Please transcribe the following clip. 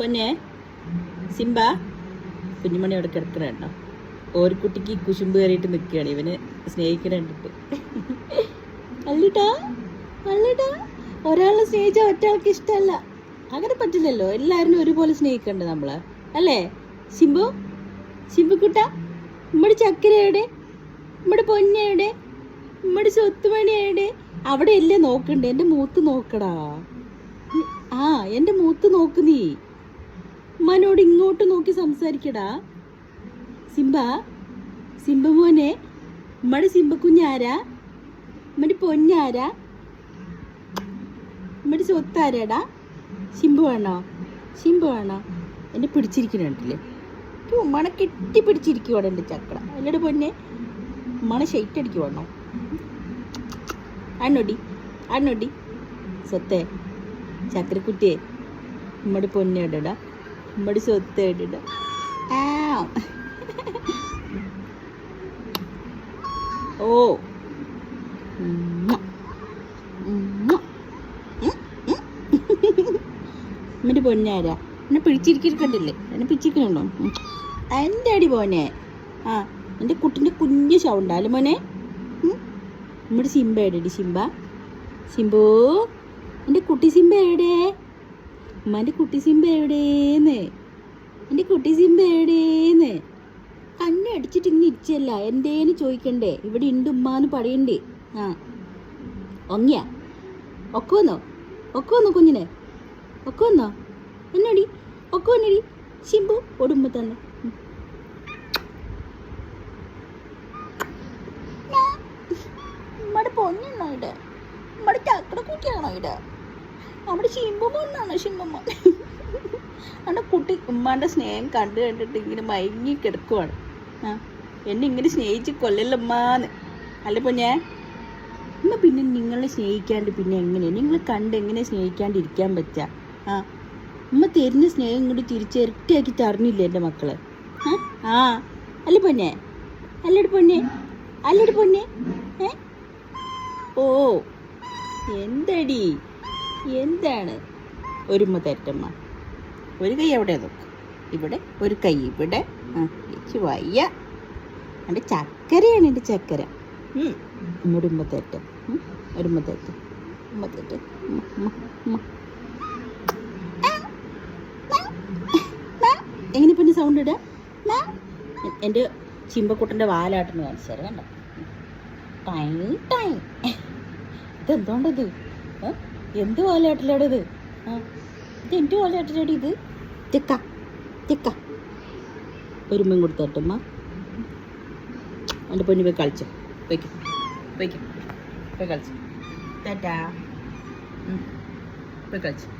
പൊന്നെ. സിംബ കുഞ്ഞുമണി അവിടെ കിടക്കണുണ്ടോ കുട്ടിക്ക് കുശുമ്പ് കയറിയിട്ട് നിൽക്കുകയാണ്. ഇവന് സ്നേഹിക്കണ കണ്ടിട്ട്. അല്ലട്ടാ അല്ലട്ടാ. ഒരാളെ സ്നേഹിച്ചാൽ ഒറ്റയാൾക്ക് ഇഷ്ടമല്ല. അങ്ങനെ പറ്റില്ലല്ലോ. എല്ലാവരും ഒരുപോലെ സ്നേഹിക്കണ്ട നമ്മൾ? അല്ലേ? സിംബു സിംബുക്കുട്ട നമ്മുടെ ചക്കരയുടെ നമ്മുടെ പൊന്നയുടെ നമ്മുടെ സ്വത്തുമണിയുടെ അവിടെ അല്ലേ നോക്കണ്ടേ? എന്റെ മൂത്ത് നോക്കടാ. ആ എന്റെ മൂത്ത് നോക്ക് നീ. ഉമ്മാനോട് ഇങ്ങോട്ട് നോക്കി സംസാരിക്കടാ. സിംബ സിംബ മോനെ സിംബ കുഞ്ഞാരാ ഉമ്മയുടെ പൊന്നാരാ? ഉമ്മയുടെ സ്വത്താരാടാ? ശിംബു വേണോ ശിംബു വേണോ എന്നെ പിടിച്ചിരിക്കുന്നുണ്ടല്ലേ? ഉമ്മണെ കെട്ടി പിടിച്ചിരിക്കുവാണ് എന്റെ ചക്കട അല്ലടെ പൊന്നെ ഉമ്മണെ ഷെയ്റ്റ് അടിക്കുവാണോ? അണ്ണൊടി അണ്ണൊടി സ്വത്തേ ചക്കരക്കുട്ടിയെ ഉമ്മയുടെ പൊന്നെ ഇടടാ ഉമ്മയുടെ സ്വത്ത് കേട്ടിട്ട് ഓ. എന്നിട്ട് പൊന്നാരാ? എന്നെ പിടിച്ചിരിക്കണ്ടില്ലേ എന്നെ പിടിച്ചിരിക്കണുണ്ടോ. എന്റെ അടി പോനെ ആ എന്റെ കുട്ടിന്റെ കുഞ്ഞു സൗണ്ടാൽ മോനെ? നമ്മുടെ സിംബ എവിടെ സിംബ? സിംബു? എന്റെ കുട്ടി സിംബ എവിടെ? ഉമ്മാന്റെ കുട്ടി സിംബ എവിടേന്ന് എന്റെ കുട്ടി സിംബ എവിടേന്ന് കണ്ണ് അടിച്ചിട്ട് ഇങ്ങനെ ഇരിച്ചല്ല. എന്തേന്ന് ചോദിക്കണ്ടേ? ഇവിടെ ഉണ്ട് ഉമ്മാന്ന് പറയണ്ടേ. ആ. ഒങ്ങിയ. ഒക്കെ വന്നോ? ഒക്കെ വന്നോ കുഞ്ഞിനെ? ഒക്കെ വന്നോ? എന്നടി? ഒക്കെ വന്നടി. ശിമ്പു ഒടുമ്പ തന്നെ. ഉമ്മടെ പൊന്നാണോ ഇവിടെ? ഉമ്മടെ ചക്കട കുട്ടിയാണോ ഇത് അവിടെ ശിമ്പുമോന്നാണോ ശിമ്പുമ്മ അവിടെ കുട്ടി ഉമ്മാന്റെ സ്നേഹം കണ്ടു കണ്ടിട്ട് ഇങ്ങനെ മയങ്ങി കിടക്കുവാണ്. ആ എന്നെ ഇങ്ങനെ സ്നേഹിച്ച് കൊല്ലല്ലമ്മാന്ന് അല്ലപ്പോ ഞാൻ ഉമ്മ പിന്നെ നിങ്ങളെ സ്നേഹിക്കാണ്ട് പിന്നെ എങ്ങനെയാണ് നിങ്ങൾ കണ്ട് എങ്ങനെ സ്നേഹിക്കാണ്ടിരിക്കാൻ പറ്റുക ആ ഉമ്മ തരുന്ന സ്നേഹം കൂടി തിരിച്ചിരട്ടിയാക്കി തരണില്ല എന്റെ മക്കൾ? ആ അല്ല പൊന്നെ അല്ലടി പൊന്നെ അല്ലടി പൊന്നെ ഏ? ഓ. എന്തടി? എന്താണ്? ഒരു മുതറ്റമ്മ. ഒരു കൈ എവിടെ നോക്ക്. ഇവിടെ ഒരു കൈ ഇവിടെ. വയ്യ. എന്റെ ചക്കരയാണ് എന്റെ ചക്കര. ഉം. ഇങ്ങോട്ട് ഉമ്മ തരട്ടെ ഉം. ഒരു ഉമ്മ തരട്ടെ ഉമ്മ തരട്ടെ ഉമ്മ, ഉമ്മ, ഉമ്മ. എങ്ങനെ പിന്നെ സൗണ്ട് ഇടാ? എ- എന്റെ ചിമ്പക്കുട്ടന്റെ വാലാട്ടെന്ന് കാണിച്ചു തരാം കണ്ടോ? ടൈ ടൈ. ഇതെന്തോണ്ടത്? ഏ? എന്ത് വാലാട്ടിലാടെ ഇത്? ആ ഇത് എന്റെ വാലാട്ടിലാടി ഇത്? തിക്ക തിക്ക. ഒരു ഉമ്മയും കൊടുത്തട്ടമ്മ എന്റെ പൊന്നി പോയി കളിച്ചു. വയ്ക്കും വയ്ക്കും പോയി കളിച്ചു. ടാറ്റാ ഉം. പോയി കളിച്ചു.